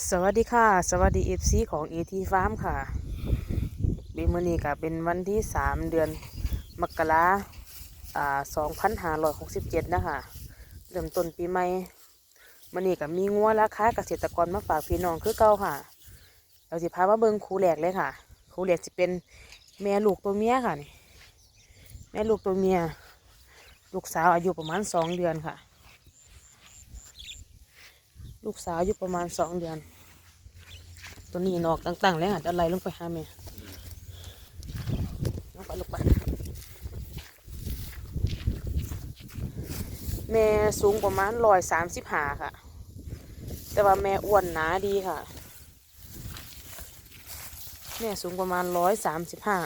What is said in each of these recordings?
สวัสดีค่ะ สวัสดีเอฟซีของเอทีฟาร์มค่ะปีมือนี้ก็เป็นวันที่สามเดือนมกราอ่าสองพันห้าร้อยหกสิบเจ็ดนะคะเริ่มต้นปีใหม่มือนี้ก็มีงัวราคาเกษตรกรมาฝากพี่น้องคือเก่าค่ะ เราสิพามาเบิ่งคูแหลกเลยค่ะคูแหลกจะเป็นแม่ลูกตัวเมียค่ะนี่แม่ลูกตัวเมีย ลูกสาวอายุประมาณสองเดือนค่ะ ลูกสาวอายุประมาณสองเดือน ตัวนี้นอกต่างๆ แล้วอาจจะไหลลงไปหาแม่ลงไปลงไปแม่สูงประมาณร้อยสามสิบห้าค่ะ แต่ว่าแม่อ้วนหนาดีค่ะ แม่สูงประมาณร้อยสามสิบห้า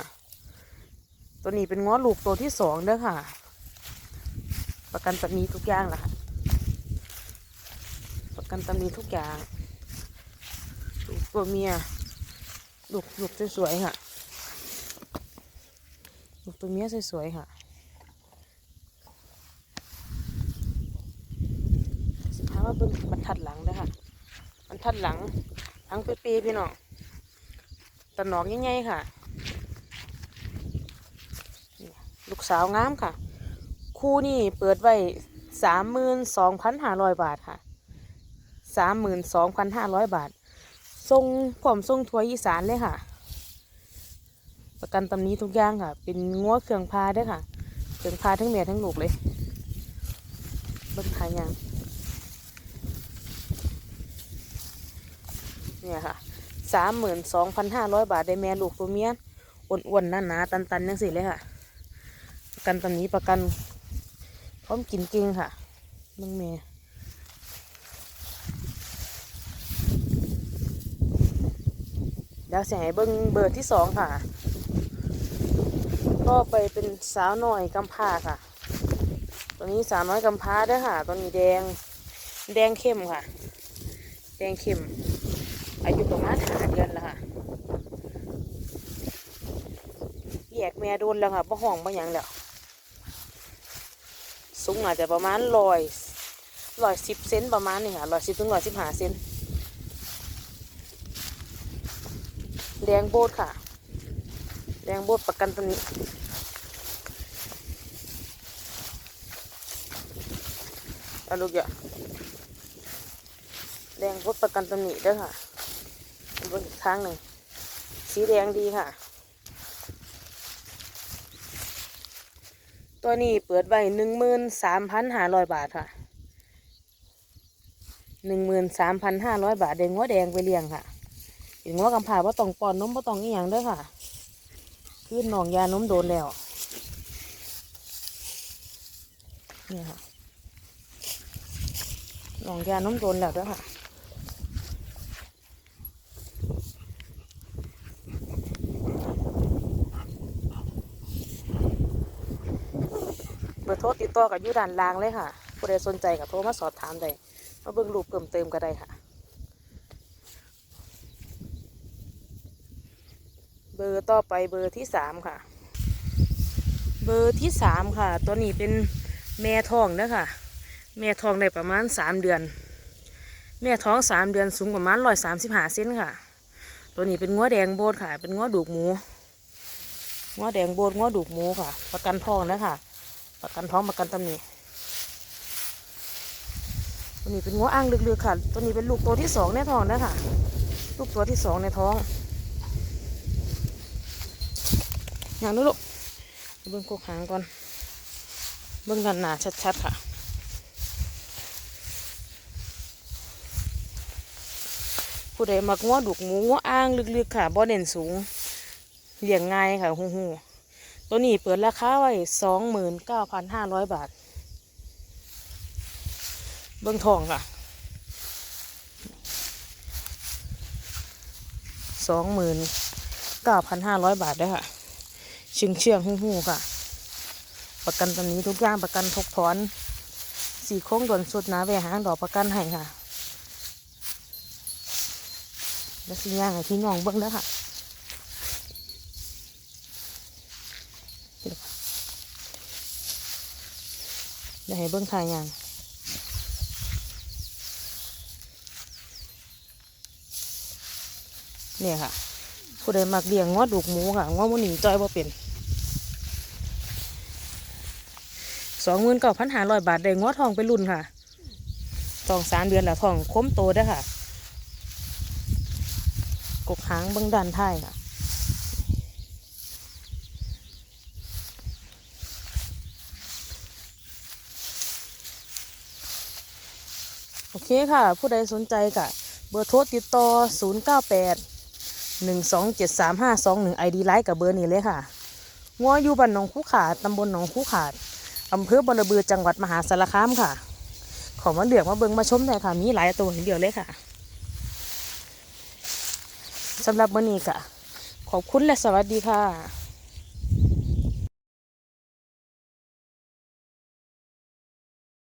ตัวนี้เป็นง้อลูกตัวที่สองเด้อค่ะ ประกันตำหนี้ทุกอย่างละค่ะ กันตำหนี้ทุกอย่างลูกตัวเมียลูกลูกสวยๆค่ะลูกตัวเมียสวยๆค่ะสิพาว่าเบิ่งบรรทัดหลังด้อค่ะบรรทัดหลังหลังเปียๆพี่น้องตะหนอกง่ายๆค่ะลูกสาวงามค่ะ คู่นี่เปิดไว้สามหมื่นสองพันห้าร้อยบาทค่ะ สามหมื่นสองพันห้าร้อยบาท ทรงผมทรงทัวร์อีสานเลยค่ะ ประกันตำนี้ทุกอย่างค่ะ เป็นงัวเครื่องพาด้วยค่ะ เครื่องพาทั้งแม่ทั้งลูกเลยบิ้งขายยังเนี่ยค่ะสามหมื่นสองพันห้าร้อยบาทได้แม่ลูกตัวเมียอ้วนๆหนาๆตันๆยังสิเลยค่ะ ประกันตำนี้ประกันพร้อมกินจริงค่ะเบิ้งแม่ เดี๋ยวเสียให้เบิ้งเบอร์ที่สองค่ะ ก็ไปเป็นสาวน้อยกำพาค่ะ ตัวนี้สาวน้อยกำพาด้วยค่ะ ตัวนี้แดง แดงเข้มค่ะ แดงเข้ม อายุประมาณหาเดือนแล้วค่ะแยกแม่โดนแล้วค่ะบ่ห้องบ่หยังแล้วสูงอาจจะประมาณร้อยร้อยสิบเซนประมาณนี้ค่ะร้อยสิบถึงร้อยสิบห้าเซน แดงโบดค่ะ แดงโบดประกันตัวนี้อาลูกอย่าแดงโบดประกันตัวนี้เด้วยค่ะบนอีกข้างหนึ่งสีแดงดีค่ะ ตัวนี้เปิดไว้หนึ่งหมื่นสามพันห้าร้อยบาทค่ะหนึ่งหมื่นสามพันห้าร้อยบาทแดงหัวแดงไปเลี้ยงค่ะ เห็นว่ากำพร้าว่าต้องปอนนมว่าต้องอีหยังด้วยค่ะคือหนองยานมโดนแล้วนี่ค่ะหนองยานมโดนแล้วด้วยค่ะเบอร์โทรติดต่อกับยูด้านล่างเลยค่ะผู้ใดสนใจกับโทรมาสอบถามได้มาเบิ่งรูปเพิ่มเติมก็ได้ค่ะ เบอร์ต่อไปเบอร์ที่สามค่ะ เบอร์ที่สามค่ะ ตัวนี้เป็นแม่ทองนะค่ะ แม่ทองได้ประมาณสามเดือน แม่ท้องสามเดือนสูงประมาณร้อยสามสิบห้าเซนค่ะ ตัวนี้เป็นงัวแดงโบดค่ะ เป็นงัวดูกหมูงัวแดงโบดงัวดูกหมูค่ะ ประกันท้องนะค่ะ ประกันท้องประกันตำหนิตัวนี้เป็นงัวอ่างลึกๆค่ะ ตัวนี้เป็นลูกตัวที่สองในท้องนะค่ะ ลูกตัวที่สองในท้อง อย่างนู้นลูกเบิ้งกกหางก่อน เบิ้งกันหนาชัดๆค่ะ ผู้ใดมักงัวดุกหมูงัวอ้างลึกๆค่ะบ่เด่นสูงเลี้ยงง่ายค่ะหูหูตัวนี้เปิดราคาไว้สองหมื่นเก้าพันห้าร้อยบาท เบิ้งทองค่ะสองหมื่นเก้าพันห้าร้อยบาทเด้ค่ะ เชื่องเชื่องหูหูค่ะ ประกันตอนนี้ทุกอย่างประกันทกถอนสี่โค้งด่วนสุดหนาแหวหางดอกประกันให้ค่ะแล้วสิย่างให้พี่น้องเบิ้งแล้วค่ะเดี๋ยวให้เบิ้งทายย่างเนี่ยค่ะผู้ใดมักเลี้ยงงอดูกหมูค่ะงอมูหนีจอยบ่เป็น สองหมื่นเก้าพันห้าร้อยบาทได้งอทองไปรุ่นค่ะทองสามเดือนแล้วทองค้มโตได้ค่ะ กกหางเบิ้งดันท้ายค่ะโอเคค่ะ ผู้ใดสนใจกะเบอร์โทรติดต่อ 098 1273521 ID ไลน์กับเบอร์นี้เลยค่ะงัวอยู่บ้านหนองคูขาดตำบลหนองคูขาด อำเภอบรบือจังหวัดมหาสารคามค่ะ ขอมาเลือกมาเบิงมาชมได้ค่ะ มีหลายตัวให้เดียวเลยค่ะสำหรับมื้อนี้ค่ะ ขอบคุณและสวัสดีค่ะ